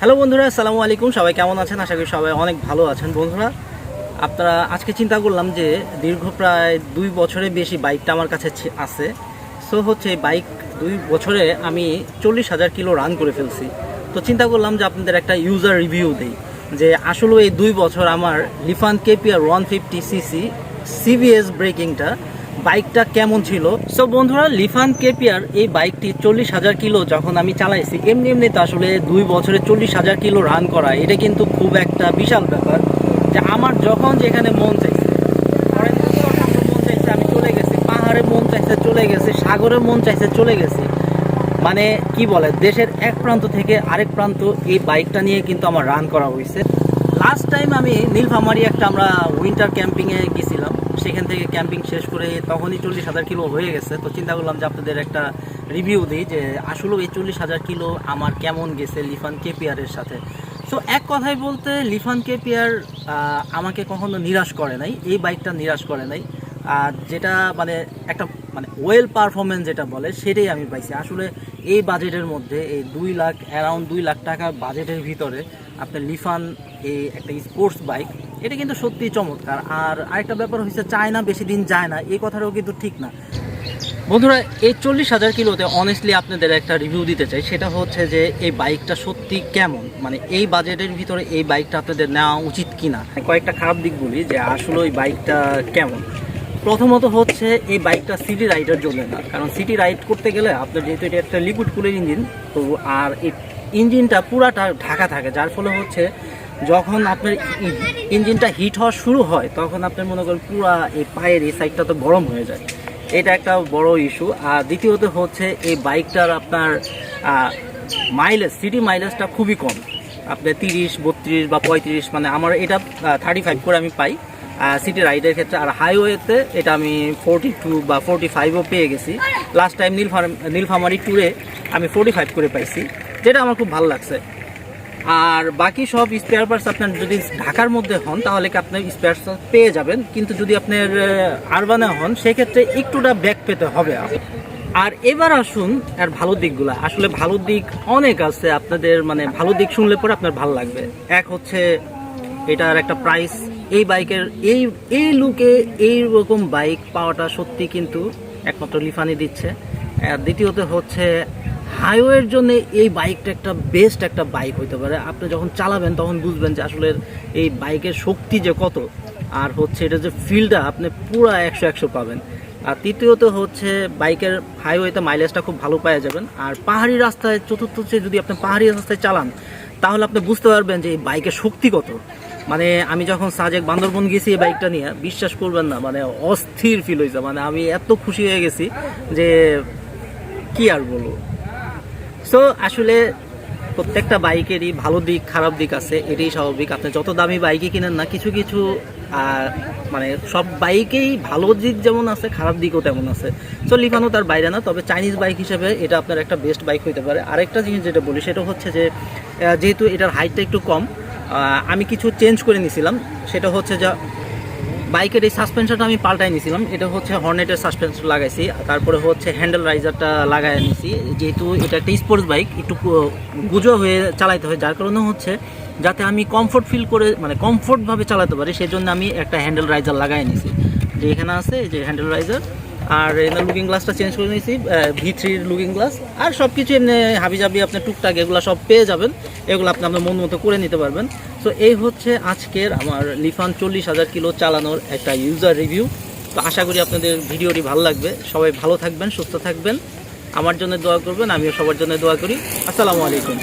Hello বন্ধুরা, আসসালামু আলাইকুম। সবাই কেমন আছেন? আশা করি সবাই অনেক ভালো আছেন। বন্ধুরা, আপনারা আজকে চিন্তা করলাম যে দীর্ঘ প্রায় দুই বছরের বেশি বাইকটা আমার কাছে আছে। সো হচ্ছে এই বাইক দুই বছরে আমি চল্লিশ হাজার কিলো রান করে ফেলছি। তো চিন্তা করলাম যে আপনাদের একটা ইউজার রিভিউ দিই, যে আসলে এই দুই বছর আমার Lifan KPR one fifty cc CBS ব্রেকিংটা বাইকটা কেমন ছিল? সো বন্ধুরা, লিফান কেপিয়ার এই বাইকটি চল্লিশ হাজার কিলো যখন আমি চালাইছি, এমনি এমনি তো আসলে দুই বছরে চল্লিশ হাজার কিলো রান করা, এটা কিন্তু খুব একটা বিশাল ব্যাপার। যে আমার যখন যেখানে মন চাইছে মন চাইছে, আমি চলে গেছি, পাহাড়ে মন চাইছে, চলে গেছি, সাগরে মন চাইছে, চলে গেছি। মানে কি বলে, দেশের এক প্রান্ত থেকে আরেক প্রান্ত এই বাইকটা নিয়ে কিন্তু আমার রান করা হয়েছে। লাস্ট টাইম আমি নীলফামারি একটা আমরা উইন্টার ক্যাম্পিংয়ে গেছিলাম। সেখান থেকে ক্যাম্পিং শেষ করে তখনই চল্লিশ হাজার কিলো হয়ে গেছে। তো চিন্তা করলাম যে আপনাদের একটা রিভিউ দিই যে আসলে এই চল্লিশ হাজার কিলো আমার কেমন গেছে লিফান কেপিয়ারের সাথে? সো এক কথায় বলতে লিফান কেপিয়ার আমাকে কখনো নিরাশ করে নাই, এই বাইকটা নিরাশ করে নাই। আর যেটা মানে একটা মানে ওয়েল পারফরমেন্স যেটা বলে, সেটাই আমি পাইছি। আসলে এই বাজেটের মধ্যে এই দুই লাখ অ্যারাউন্ড দুই লাখ টাকার বাজেটের ভিতরে আপনার লিফান এই একটা স্পোর্টস বাইক এটা কিন্তু সত্যিই চমৎকার। আর আরেকটা ব্যাপার হচ্ছে চায় না বেশি দিন যায় না এই কথাটাও কিন্তু ঠিক না। বন্ধুরা, এই চল্লিশ হাজার কিলোতে অনেস্টলি আপনাদের একটা রিভিউ দিতে চাই, সেটা হচ্ছে যে এই বাইকটা সত্যি কেমন? মানে এই বাজেটের ভিতরে এই বাইকটা আপনাদের নেওয়া উচিত কিনা? কয়েকটা খারাপ দিক বলি যে আসলে ওই বাইকটা কেমন। প্রথমত হচ্ছে, এই বাইকটা সিটি রাইডের জন্য না, কারণ সিটি রাইড করতে গেলে আপনার যেহেতু এটা একটা লিকুইড কুলের ইঞ্জিন তো আর এই ইঞ্জিনটা পুরাটা ঢাকা থাকে, যার ফলে হচ্ছে যখন আপনার ইঞ্জিনটা হিট হওয়া শুরু হয়, তখন আপনার মনে করেন পুরা এই পায়ের এই সাইডটা তো গরম হয়ে যায়। এটা একটা বড় ইস্যু আর দ্বিতীয়ত হচ্ছে এই বাইকটার আপনার মাইলেজ সিটি মাইলেজটা খুবই কম। আপনার তিরিশ, বত্রিশ বা পঁয়ত্রিশ মানে আমার এটা থার্টি ফাইভ করে আমি পাই। সিটি রাইডের ক্ষেত্রে। আর হাইওয়েতে এটা আমি ফোরটি টু বা ফোরটি ফাইভও পেয়ে গেছি। লাস্ট টাইম নীলফার নীলফামারি ট্যুরে আমি ফোরটি ফাইভ করে পাইছি। যেটা আমার খুব ভালো লাগছে। আর বাকি সব স্পেয়ার পার্টস আপনার যদি ঢাকার মধ্যে হন, তাহলে কি আপনার স্পেয়ার পেয়ে যাবেন। কিন্তু যদি আপনার আরবানে হন, সেক্ষেত্রে একটুটা ব্যাক পেতে হবে। আর এবার আসুন, আর ভালো দিকগুলো। আসলে ভালো দিক অনেক আছে আপনাদের মানে ভালো দিক শুনলে পরে আপনার ভালো লাগবে। এক হচ্ছে, এটার একটা প্রাইস এই বাইকের, এই এই লুকে এই রকম বাইক পাওয়াটা সত্যি কিন্তু একমাত্র লিফানি দিচ্ছে। আর দ্বিতীয়ত হচ্ছে হাইওয়ের জন্য এই বাইকটা একটা বেস্ট একটা বাইক হইতে পারে। আপনি যখন চালাবেন তখন বুঝবেন যে আসলে এই বাইকের শক্তি যে কত। আর হচ্ছে এটা যে ফিলটা আপনি পুরো একশো একশো পাবেন। আর তৃতীয়ত হচ্ছে বাইকের হাইওয়েতে মাইলেজটা খুব ভালো পাওয়া যাবেন। আর পাহাড়ি রাস্তায় চতুর্থ হচ্ছে যদি আপনি পাহাড়ি রাস্তায় চালান, তাহলে আপনি বুঝতে পারবেন যে এই বাইকের শক্তি কত। মানে আমি যখন সাজেক বান্দরবন গেছি এই বাইকটা নিয়ে, বিশ্বাস করবেন না মানে অস্থির ফিল হয়েছে মানে আমি এত খুশি হয়ে গেছি যে কি আর বলব। সো আসলে প্রত্যেকটা বাইকেরই ভালো দিক, খারাপ দিক আছে, এটাই স্বাভাবিক। আপনি যত দামি বাইকই কিনেন না, কিছু কিছু মানে সব বাইকেই ভালো দিক যেমন আছে, খারাপ দিকও তেমন আছে। সো লিফানো তার বাইরে না, তবে চাইনিজ বাইক হিসেবে এটা আপনার একটা বেস্ট বাইক হইতে পারে। আরেকটা জিনিস যেটা বলি, সেটা হচ্ছে যে যেহেতু এটার হাইটটা একটু কম আমি কিছু চেঞ্জ করে নিয়েছিলাম সেটা হচ্ছে যা বাইকের এই সাসপেনশনটা আমি পাল্টাই নিয়েছিলাম এটা হচ্ছে হর্নেটের সাসপেনশন লাগাইছি। তারপরে হচ্ছে হ্যান্ডেল রাইজারটা লাগাই নিয়েছি যেহেতু এটা একটা স্পোর্টস বাইক একটু গুজো হয়ে চালাইতে হয়। যার কারণে হচ্ছে যাতে আমি কমফোর্ট ফিল করে মানে কমফোর্টভাবে চালাতে পারি সেই জন্য আমি একটা হ্যান্ডেল রাইজার লাগাই নিয়েছি যে এখানে আছে যে হ্যান্ডেল রাইজার আর এখানে লুকিং গ্লাসটা চেঞ্জ করে নিয়েছি ভি থ্রির লুকিং গ্লাস আর সব কিছু এমনি হাবিজাবি আপনার টুকটাক এগুলো সব পেয়ে যাবেন, এগুলো আপনি আপনার মন মতো করে নিতে পারবেন। তো এই হচ্ছে আজকের আমার লিফান চল্লিশ হাজার কিলো চালানোর একটা ইউজার রিভিউ তো আশা করি আপনাদের ভিডিওটি ভালো লাগবে। সবাই ভালো থাকবেন, সুস্থ থাকবেন। আমার জন্য দোয়া করবেন, আমিও সবার জন্য দোয়া করি। আসসালামু আলাইকুম।